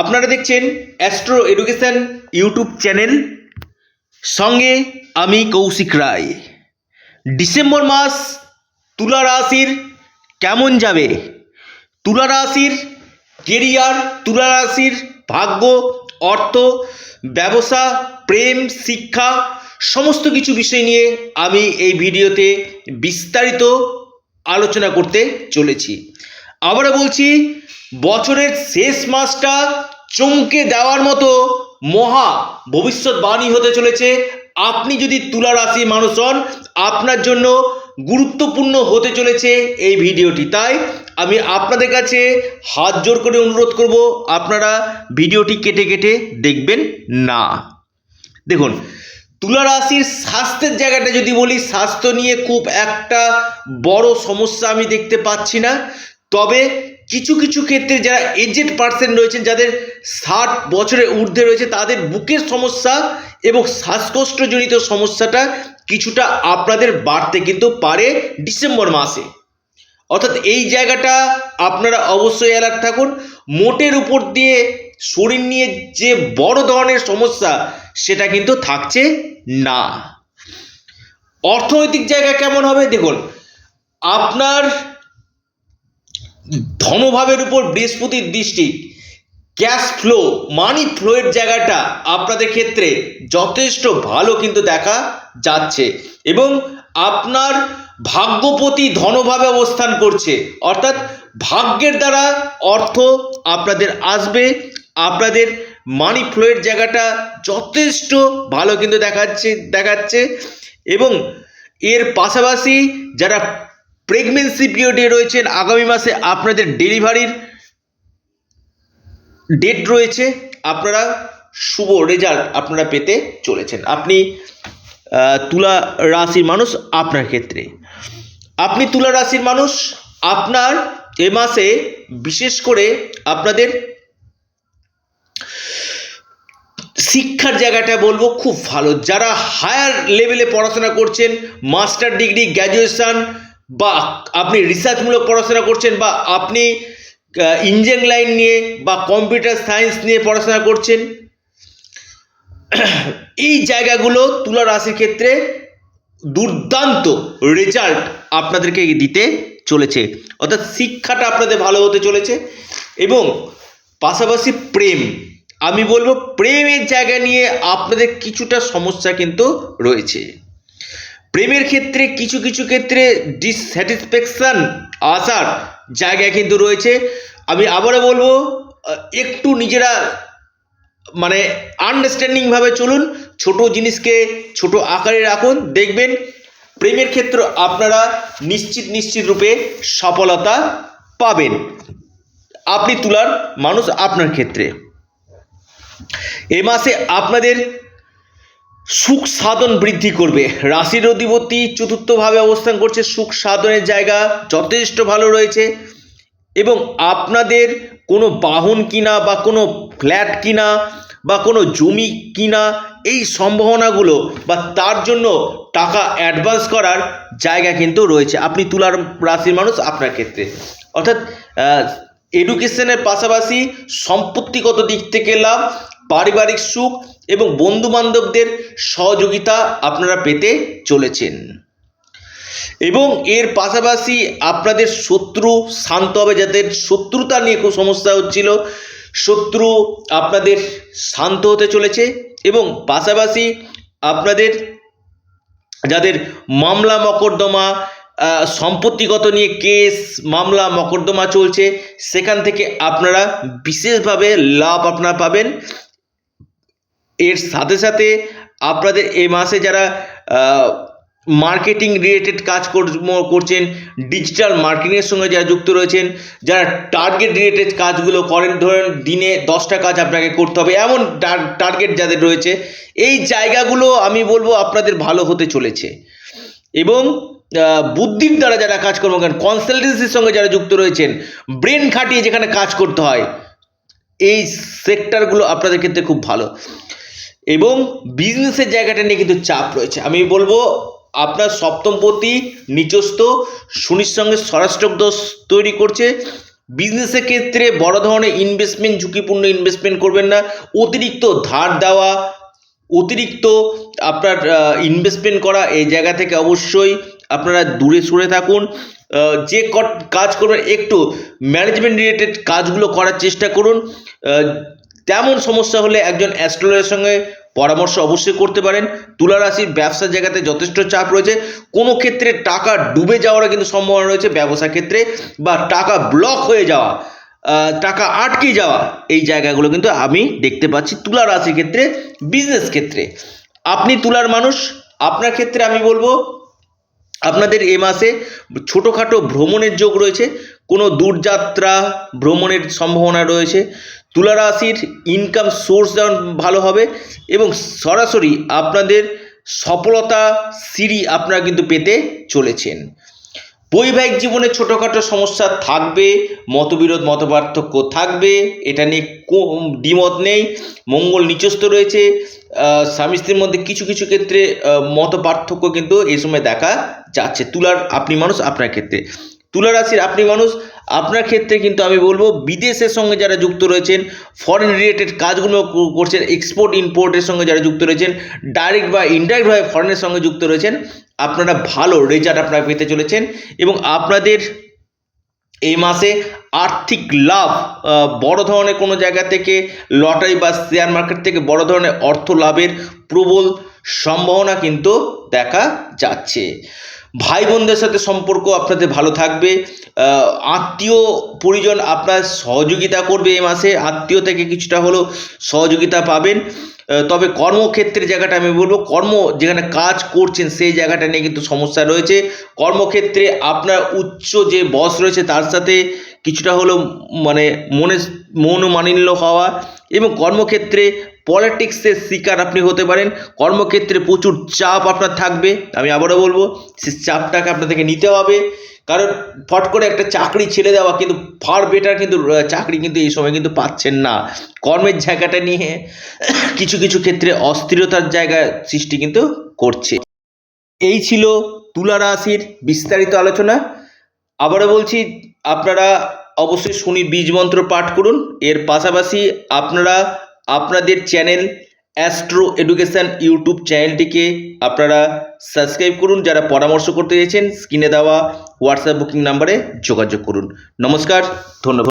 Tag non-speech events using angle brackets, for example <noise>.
আপনারা দেখছেন astro education YouTube channel সঙ্গে আমি কৌশিক রায়। ডিসেম্বর মাস তুলা রাশির কেমন যাবে? তুলা রাশির কেরিয়ার, তুলা রাশির ভাগ্য, অর্থ, ব্যবসা, প্রেম, শিক্ষা, সমস্ত কিছু বিষয় নিয়ে আমি এই ভিডিওতে বিস্তারিত আলোচনা করতে চলেছি। আবারও বলছি, বছরের শেষ মাসটা চমকে দেওয়ার মতো মহা ভবিষ্যৎবাণী হতে চলেছে। আপনি যদি তুলা রাশির মানুষ হন, আপনার জন্য গুরুত্বপূর্ণ হতে চলেছে এই ভিডিওটি। তাই আমি আপনাদের কাছে হাত জোর করে অনুরোধ করব, আপনারা ভিডিওটি কেটে কেটে দেখবেন না। দেখুন, তুলা রাশির স্বাস্থ্যের জায়গাটা যদি বলি, স্বাস্থ্য নিয়ে খুব একটা বড় সমস্যা আমি দেখতে পাচ্ছি না। তবে কিছু কিছু ক্ষেত্রে যারা এজেড পার্সন রয়েছেন, যাদের ষাট বছরের ঊর্ধ্বে রয়েছে, তাদের বুকের সমস্যা এবং শ্বাসকষ্টজনিত সমস্যাটা কিছুটা আপনাদের বাড়তে কিন্তু পারে ডিসেম্বর মাসে। অর্থাৎ এই জায়গাটা আপনারা অবশ্যই অ্যালার্ট থাকুন। মোটের উপর দিয়ে শরীর নিয়ে যে বড় ধরনের সমস্যা, সেটা কিন্তু থাকছে না। অর্থনৈতিক জায়গা কেমন হবে? দেখুন, আপনার ধনভাবের উপর বৃহস্পতির দৃষ্টি। ক্যাশ ফ্লো মানি ফ্লোয়ের জায়গাটা আপনাদের ক্ষেত্রে যথেষ্ট ভালো কিন্তু দেখা যাচ্ছে এবং আপনার ভাগ্যপতি ধনভাবে অবস্থান করছে। অর্থাৎ ভাগ্যের দ্বারা অর্থ আপনাদের আসবে, আপনাদের মানি ফ্লোয়ের জায়গাটা যথেষ্ট ভালো কিন্তু দেখাচ্ছে দেখাচ্ছে এবং এর পাশাপাশি যারা প্রেগনেন্সি পিরিয়ডে রয়েছেন, আগামী মাসে আপনাদের ডেলিভারির ডেট রয়েছে, আপনারা শুভ রেজাল্ট আপনারা পেতে চলেছেন। আপনি তুলা রাশির মানুষ আপনার ক্ষেত্রে। আপনি তুলা রাশির মানুষ, আপনার এ মাসে বিশেষ করে আপনাদের শিক্ষার জায়গাটা বলব খুব ভালো। যারা হায়ার লেভেলে পড়াশোনা করছেন মাস্টার ডিগ্রি গ্র্যাজুয়েশন বা আপনি রিসার্চমূলক পড়াশোনা করছেন বা আপনি ইঞ্জিনিয়ারিং লাইন নিয়ে বা কম্পিউটার সায়েন্স নিয়ে পড়াশোনা করছেন, <clears throat> এই জায়গাগুলো তুলা রাশির ক্ষেত্রে দুর্দান্ত রেজাল্ট আপনাদেরকে দিতে চলেছে। অর্থাৎ শিক্ষাটা আপনাদের ভালো হতে চলেছে এবং পাশাপাশি প্রেম। আমি বলব, প্রেমের জায়গা নিয়ে আপনাদের কিছুটা সমস্যা কিন্তু রয়েছে। প্রেমের ক্ষেত্রে, কিছু কিছু ক্ষেত্রে ডিসস্যাটিসফ্যাকশান আসার জায়গা কিন্তু রয়েছে। আমি আবারও বলব একটু নিজেরা মানে আন্ডারস্ট্যান্ডিংভাবে চলুন, ছোট জিনিসকে ছোট আকারে রাখুন। দেখবেন, প্রেমের ক্ষেত্র আপনারা নিশ্চিত নিশ্চিত রূপে সফলতা পাবেন। আপনি তুলার মানুষ আপনার ক্ষেত্রে। এ মাসে আপনাদের সুখ সাধন বৃদ্ধি করবে। রাশির অধিপতি চতুর্থভাবে অবস্থান করছে। সুখ সাধনের জায়গা যথেষ্ট ভালো রয়েছে এবং আপনাদের কোনো বাহন কিনা বা কোনো ফ্ল্যাট কিনা বা কোনো জমি কিনা এই সম্ভাবনাগুলো বা তার জন্য টাকা অ্যাডভান্স করার জায়গা কিন্তু রয়েছে। আপনি তুলার রাশির মানুষ আপনার ক্ষেত্রে। অর্থাৎ এডুকেশনের পাশাপাশি সম্পত্তিগত দিক থেকে লাভ, পারিবারিক সুখ এবং বন্ধু বান্ধবদের সহযোগিতা আপনারা পেতে চলেছেন। এবং এর পাশাপাশি আপনাদের শত্রু শান্ত হবে, যাদের শত্রুতা নিয়ে খুব সমস্যা হচ্ছিল, শত্রু আপনাদের শান্ত হতে চলেছে এবং পাশাপাশি আপনাদের, যাদের মামলা, মকদ্দমা সম্পত্তিগত নিয়ে কেস, মামলা, মকদ্দমা চলছে। সেখান থেকে আপনারা বিশেষভাবে লাভ আপনারা পাবেন। এর সাথে সাথে আপনাদের এ মাসে যারা মার্কেটিং রিলেটেড কাজ করছেন ডিজিটাল মার্কেটিংয়ের সঙ্গে যারা যুক্ত রয়েছেন, যারা টার্গেট রিলেটেড কাজগুলো করেন, ধরেন দিনে দশটা কাজ আপনাকে করতে হবে, এমন টার্গেট যাদের রয়েছে, এই জায়গাগুলো আমি বলব আপনাদের ভালো হতে চলেছে। এবং বুদ্ধির দ্বারা যারা কাজকর্ম করেন কনসালটেন্সির সঙ্গে যারা যুক্ত রয়েছেন ব্রেন খাটিয়ে যেখানে কাজ করতে হয়, এই সেক্টরগুলো আপনাদের ক্ষেত্রে খুব ভালো। এবং বিজনেসের জায়গাটা নিয়ে কিন্তু চাপ রয়েছে। আমি বলব, আপনার সপ্তমপতি নিচস্থ শনির সঙ্গে স্বরাষ্ট্র দোষ তৈরি করছে। বিজনেসের ক্ষেত্রে বড় ধরনের ইনভেস্টমেন্ট ঝুঁকিপূর্ণ ইনভেস্টমেন্ট করবেন না। অতিরিক্ত ধার দেওয়া, অতিরিক্ত আপনার ইনভেস্টমেন্ট করা, এই জায়গা থেকে অবশ্যই আপনারা দূরে সরে থাকুন যে কাজ করবেন একটু ম্যানেজমেন্ট রিলেটেড কাজগুলো করার চেষ্টা করুন তেমন সমস্যা হলে একজন অ্যাস্ট্রোলজারের সঙ্গে পরামর্শ অবশ্যই করতে পারেন। তুলা রাশির ব্যবসার জায়গাতে যথেষ্ট চাপ রয়েছে। কোনো ক্ষেত্রে টাকা ডুবে যাওয়ারও কিন্তু সম্ভাবনা রয়েছে ব্যবসা ক্ষেত্রে বা টাকা ব্লক হয়ে যাওয়া টাকা আটকে যাওয়া, এই জায়গাগুলো কিন্তু আমি দেখতে পাচ্ছি তুলা রাশির ক্ষেত্রে বিজনেস ক্ষেত্রে। আপনি তুলার মানুষ, আপনার ক্ষেত্রে আমি বলব আপনাদের এ মাসে ছোটোখাটো ভ্রমণের যোগ রয়েছে, কোনো দূরযাত্রা ভ্রমণের সম্ভাবনা রয়েছে, তুলা রাশির ইনকাম সোর্স যেমন ভালো হবে এবং সরাসরি আপনাদের সফলতা সিঁড়ি আপনারা কিন্তু পেতে চলেছেন। বৈবাহিক জীবনে ছোটোখাটো সমস্যা থাকবে, মতবিরোধ, মতপার্থক্য থাকবে, এটা নিয়ে দ্বিমত নেই, মঙ্গল নিচস্থ রয়েছে স্বামী স্ত্রীর মধ্যে কিছু কিছু ক্ষেত্রে মত পার্থক্য কিন্তু এই সময় দেখা যাচ্ছে। তুলার আপনি মানুষ, আপনার ক্ষেত্রে। তুলা রাশির আপনি মানুষ, আপনার ক্ষেত্রে কিন্তু আমি বলব, বিদেশের সঙ্গে যারা যুক্ত রয়েছেন ফরেন রিলেটেড কাজগুলো করছেন এক্সপোর্ট ইম্পোর্টের সঙ্গে যারা যুক্ত রয়েছেন ডাইরেক্ট বা ইনডাইরেক্টভাবে ফরেনের সঙ্গে যুক্ত রয়েছেন, আপনারা ভালো রেজাল্ট আপনারা পেতে চলেছেন এবং আপনাদের এই মাসে আর্থিক লাভ বড় ধরনের কোনো জায়গা থেকে লটারি বা শেয়ার মার্কেট থেকে বড় ধরনের অর্থ লাভের প্রবল সম্ভাবনা কিন্তু দেখা যাচ্ছে। ভাই বোনদের সাথে সম্পর্ক আপনাদের ভালো থাকবে। আত্মীয় পরিজন আপনার সহযোগিতা করবে এই মাসে। আত্মীয় থেকে কিছুটা হলেও সহযোগিতা পাবেন। তবে কর্মক্ষেত্রের জায়গাটা আমি বলব, কর্ম যেখানে কাজ করছেন সেই জায়গাটা নিয়ে কিন্তু সমস্যা রয়েছে। কর্মক্ষেত্রে আপনার উচ্চ যে বস রয়েছে তার সাথে কিছুটা হলেও মানে মনে মনোমালিন্য হওয়া এবং কর্মক্ষেত্রে পলিটিক্সের শিকার আপনি হতে পারেন। কর্মক্ষেত্রে প্রচুর চাপ আপনার থাকবে। আমি আবারও বলব সে চাপটাকে আপনাদেরকে নিতে হবে। কারণ ফট করে একটা চাকরি ছেড়ে দেওয়া কিন্তু ফার বেটার কিন্তু চাকরি কিন্তু এই সময় কিন্তু পাচ্ছেন না। কর্মের জায়গাটা নিয়ে কিছু কিছু ক্ষেত্রে অস্থিরতার জায়গা সৃষ্টি কিন্তু করছে। এই ছিল তুলা রাশির বিস্তারিত আলোচনা। আবারও বলছি, আপনারা অবশ্যই শনি বীজ মন্ত্র পাঠ করুন। এর পাশাপাশি আপনারা আপনাদের চ্যানেল অ্যাস্ট্রো এডুকেশন ইউটিউব চ্যানেলটিকে আপনারা সাবস্ক্রাইব করুন। যারা পরামর্শ করতে চাইছেন, স্ক্রিনে দেওয়া হোয়াটসঅ্যাপ বুকিং নাম্বারে যোগাযোগ করুন। নমস্কার, ধন্যবাদ।